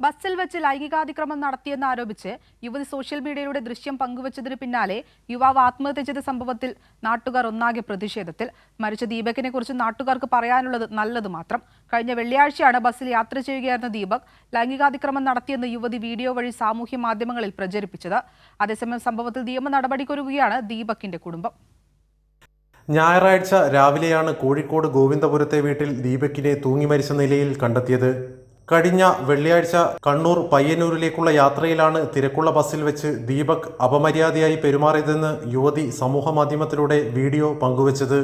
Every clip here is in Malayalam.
ബസ്സിൽ വെച്ച് ലൈംഗികാതിക്രമം നടത്തിയെന്ന് ആരോപിച്ച് യുവതി സോഷ്യൽ മീഡിയയിലൂടെ ദൃശ്യം പങ്കുവച്ചതിന് പിന്നാലെ യുവാവ് ആത്മഹത്യ ചെയ്ത സംഭവത്തിൽ നാട്ടുകാർ ഒന്നാകെ പ്രതിഷേധത്തിൽ. മരിച്ച ദീപകിനെ കുറിച്ച് നാട്ടുകാർക്ക് പറയാനുള്ളത് നല്ലത് മാത്രം. കഴിഞ്ഞ വെള്ളിയാഴ്ചയാണ് ബസ്സിൽ യാത്ര ചെയ്യുകയായിരുന്ന ദീപക് ലൈംഗികാതിക്രമം നടത്തിയെന്ന് യുവതി വീഡിയോ വഴി സാമൂഹ്യ മാധ്യമങ്ങളിൽ പ്രചരിപ്പിച്ചത്. അതേസമയം സംഭവത്തിൽ നിയമ നടപടിക്കൊരുകയാണ് ദീപകിന്റെ കുടുംബം. ഞായറാഴ്ച രാവിലെയാണ് കോഴിക്കോട് ഗോവിന്ദപുരത്തെ വീട്ടിൽ ദീപക്കിനെ തൂങ്ങി മരിച്ച നിലയിൽ കണ്ടെത്തിയത്. കഴിഞ്ഞ വെള്ളിയാഴ്ച കണ്ണൂർ പയ്യന്നൂരിലേക്കുള്ള യാത്രയിലാണ് തിരക്കുള്ള ബസ്സിൽ വെച്ച് ദീപക് അപമര്യാദയായി പെരുമാറിയതെന്ന് യുവതി സമൂഹമാധ്യമത്തിലൂടെ വീഡിയോ പങ്കുവച്ചത്.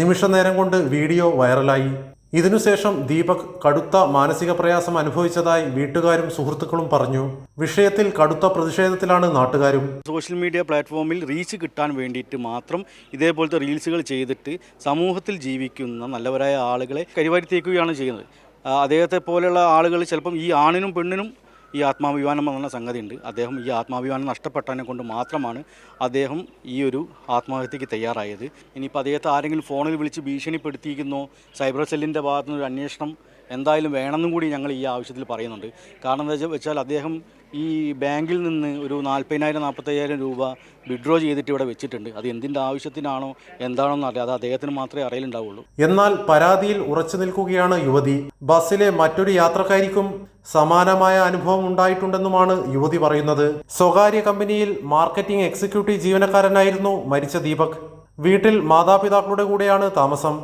നിമിഷനേരം കൊണ്ട് വീഡിയോ വൈറലായി. ഇതിനുശേഷം ദീപക് കടുത്ത മാനസിക പ്രയാസം അനുഭവിച്ചതായി വീട്ടുകാരും സുഹൃത്തുക്കളും പറഞ്ഞു. വിഷയത്തിൽ കടുത്ത പ്രതിഷേധത്തിലാണ് നാട്ടുകാരും. സോഷ്യൽ മീഡിയ പ്ലാറ്റ്ഫോമിൽ റീച്ച് കിട്ടാൻ വേണ്ടിയിട്ട് മാത്രം ഇതേപോലത്തെ റീൽസുകൾ ചെയ്തിട്ട് സമൂഹത്തിൽ ജീവിക്കുന്ന നല്ലവരായ ആളുകളെ കരിവാരി തേക്കുകയാണ് ചെയ്യുന്നത്. അദ്ദേഹത്തെ പോലെയുള്ള ആളുകൾ ചിലപ്പം ഈ ആണിനും പെണ്ണിനും ഈ ആത്മാഭിമാനം സംഗതി ഉണ്ട്. അദ്ദേഹം ഈ ആത്മാഭിമാനം നഷ്ടപ്പെട്ടതിനെ കൊണ്ട് മാത്രമാണ് അദ്ദേഹം ഈ ഒരു ആത്മഹത്യക്ക് തയ്യാറായത് ഇനിയിപ്പോൾ അദ്ദേഹത്തെ ആരെങ്കിലും ഫോണിൽ വിളിച്ച് ഭീഷണിപ്പെടുത്തിയിരിക്കുന്നോ സൈബർ സെല്ലിന്റെ ഭാഗത്തുനിന്നൊരു അന്വേഷണം എന്തായാലും വേണമെന്നും കൂടി ഞങ്ങൾ ഈ ആവശ്യത്തിൽ പറയുന്നുണ്ട് കാരണം എന്താ വെച്ചാൽ അദ്ദേഹം ഈ ബാങ്കിൽ നിന്ന് ഒരു നാൽപ്പതിനായിരം നാൽപ്പത്തയ്യായിരം രൂപ വിഡ്രോ ചെയ്തിട്ട് ഇവിടെ വെച്ചിട്ടുണ്ട്. അത് എന്തിന്റെ ആവശ്യത്തിനാണോ എന്താണെന്ന് അറിയാം അത് അദ്ദേഹത്തിന് മാത്രമേ അറിയലുണ്ടാവുള്ളൂ. എന്നാൽ പരാതിയിൽ ഉറച്ചു നിൽക്കുകയാണ് യുവതി. ബസ്സിലെ മറ്റൊരു യാത്രക്കാരിക്കും സമാനമായ അനുഭവം ഉണ്ടായിട്ടുണ്ടെന്നുമാണ് യുവതി പറയുന്നത്. സ്വകാര്യ കമ്പനിയിൽ മാർക്കറ്റിംഗ് എക്സിക്യൂട്ടീവ് ജീവനക്കാരനായിരുന്നു മരിച്ച ദീപക്. വീട്ടിൽ മാതാപിതാക്കളുടെ കൂടെയാണ് താമസം.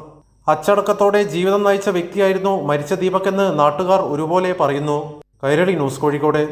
അച്ചടക്കത്തോടെ ജീവിതം നയിച്ച വ്യക്തിയായിരുന്നു മരിച്ച ദീപക് എന്ന് നാട്ടുകാർ ഒരുപോലെ പറയുന്നു. കൈരളി ന്യൂസ് കോഴിക്കോട്.